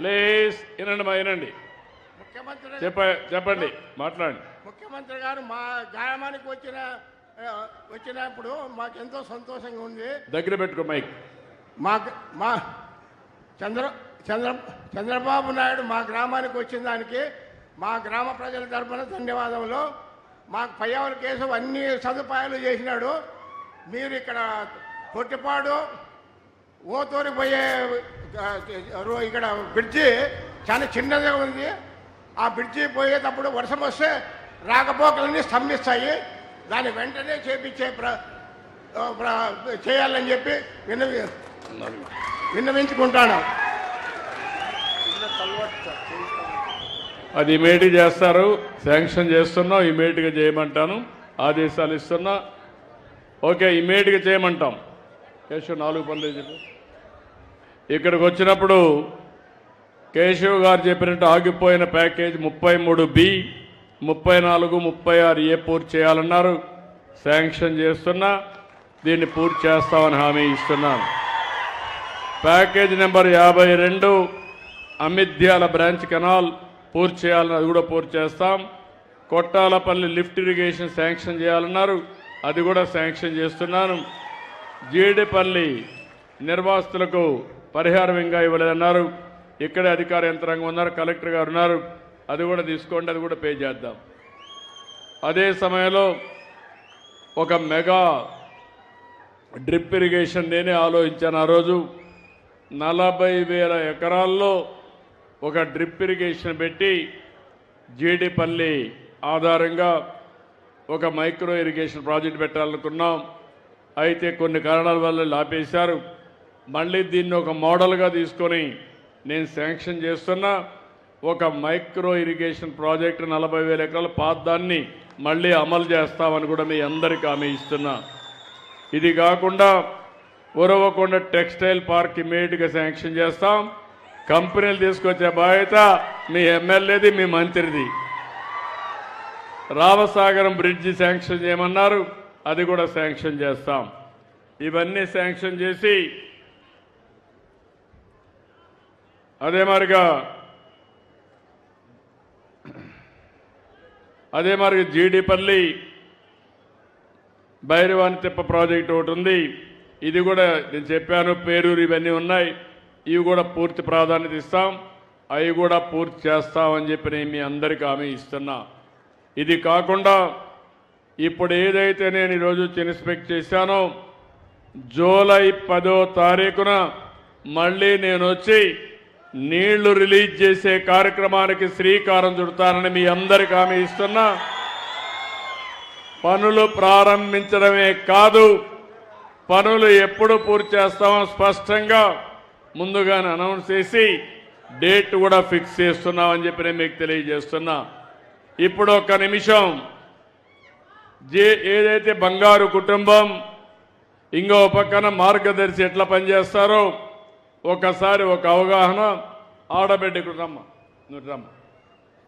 Please వినండి మా వినండి. ముఖ్యమంత్రి చెప్ప చెప్పండి మాట్లాడండి. ముఖ్యమంత్రి గారు మా గ్రామానికి వచ్చిన వచ్చినప్పుడు మాకెంతో సంతోషంగా ఉంది. దగ్గర పెట్టుకో మైక్. మా మా చంద్ర చంద్ర చంద్రబాబు నాయుడు మా గ్రామానికి వచ్చిన దానికి మా గ్రామ ప్రజల తరఫున ధన్యవాదములు. మాకు పయ్యావుల కేసు అన్ని సదుపాయాలు చేసినాడు. మీరు ఇక్కడ పొట్టిపాడు ఓతూరికి పోయే ఇక్కడ బ్రిడ్జి చాలా చిన్నదిగా ఉంది. ఆ బ్రిడ్జి పోయేటప్పుడు వర్షం వస్తే రాకపోకలన్నీ స్తంభిస్తాయి. దాన్ని వెంటనే చేపించే ప్ర ప్ర- చేయాలని చెప్పి విన్నవి విన్నవించుకుంటాను. అది ఇమీడియట్ చేస్తారు శాంక్షన్ చేస్తున్నాం ఇమీడియట్గా చేయమంటాను ఆదేశాలు ఇస్తున్నా. ఓకే ఇమీడియట్గా చేయమంటాం. కేశవ్ నాలుగు పనులు చెప్పి ఇక్కడికి వచ్చినప్పుడు కేశవ్ గారు చెప్పినట్టు ఆగిపోయిన ప్యాకేజ్ ముప్పై మూడు బి ముప్పై నాలుగు ముప్పై ఆరు ఏ పూర్తి చేయాలన్నారు. శాంక్షన్ చేస్తున్నా దీన్ని పూర్తి చేస్తామని హామీ ఇస్తున్నాను. ప్యాకేజ్ నెంబర్ యాభై రెండు అమిద్యాల బ్రాంచ్ కెనాల్ పూర్తి చేయాలని అది కూడా పూర్తి చేస్తాం. కొట్టాలపల్లి లిఫ్ట్ ఇరిగేషన్ శాంక్షన్ చేయాలన్నారు. అది కూడా శాంక్షన్ చేస్తున్నాను. జీడిపల్లి నిర్వాసితులకు పరిహారం ఇంకా ఇవ్వలేదన్నారు. ఇక్కడే అధికార యంత్రాంగం ఉన్నారు కలెక్టర్ గారు ఉన్నారు. అది కూడా తీసుకోండి అది కూడా పే చేద్దాం. అదే సమయంలో ఒక మెగా డ్రిప్ ఇరిగేషన్ నేనే ఆలోచించాను ఆ రోజు. నలభై వేల ఎకరాల్లో ఒక డ్రిప్ ఇరిగేషన్ పెట్టి జీడిపల్లి ఆధారంగా ఒక మైక్రో ఇరిగేషన్ ప్రాజెక్ట్ పెట్టాలనుకున్నాం. అయితే కొన్ని కారణాల వల్ల ఆపేశారు మళ్ళీ దీన్ని ఒక మోడల్గా తీసుకొని నేను శాంక్షన్ చేస్తున్నా. ఒక మైక్రో ఇరిగేషన్ ప్రాజెక్టు నలభై వేల ఎకరాల పాదాన్ని మళ్ళీ అమలు చేస్తామని కూడా మీ అందరికీ హామీ ఇస్తున్నా. ఇది కాకుండా ఉరవకొండ టెక్స్టైల్ పార్క్ ఇమీడియట్గా శాంక్షన్ చేస్తాం. కంపెనీలు తీసుకొచ్చే బాధ్యత మీ ఎమ్మెల్యేది మీ మంత్రిది. రామసాగరం బ్రిడ్జి శాంక్షన్ చేయమన్నారు. అది కూడా శాంక్షన్ చేస్తాం. ఇవన్నీ శాంక్షన్ చేసి అదే మరిగా అదే మరి జీడిపల్లి భైరవాని తిప్ప ప్రాజెక్ట్ ఒకటి ఉంది. ఇది కూడా నేను చెప్పాను పేరూరు ఇవన్నీ ఉన్నాయి. ఇవి కూడా పూర్తి ప్రాధాన్యత ఇస్తాం. అవి కూడా పూర్తి చేస్తామని చెప్పి నేను మీ అందరికీ హామీ ఇస్తున్నా. ఇది కాకుండా ఇప్పుడు ఏదైతే నేను ఈరోజు ఇన్స్పెక్ట్ చేశానో జూలై పదో తారీఖున మళ్ళీ నేను వచ్చి నీళ్ళు రిలీజ్ చేసే కార్యక్రమానికి శ్రీకారం చుడతానని మీ అందరికీ హామీ ఇస్తున్నా. పనులు ప్రారంభించడమే కాదు పనులు ఎప్పుడు పూర్తి చేస్తామో స్పష్టంగా ముందుగానే అనౌన్స్ చేసి డేట్ కూడా ఫిక్స్ చేస్తున్నామని చెప్పి నేను మీకు తెలియజేస్తున్నా. ఇప్పుడు ఒక నిమిషం. జే ఏదైతే బంగారు కుటుంబం ఇంకో పక్కన మార్గదర్శి ఎట్లా పనిచేస్తారో ఒకసారి ఒక అవగాహన ఆడబిడ్డకు రమ్మ నువ్వు రమ్మ.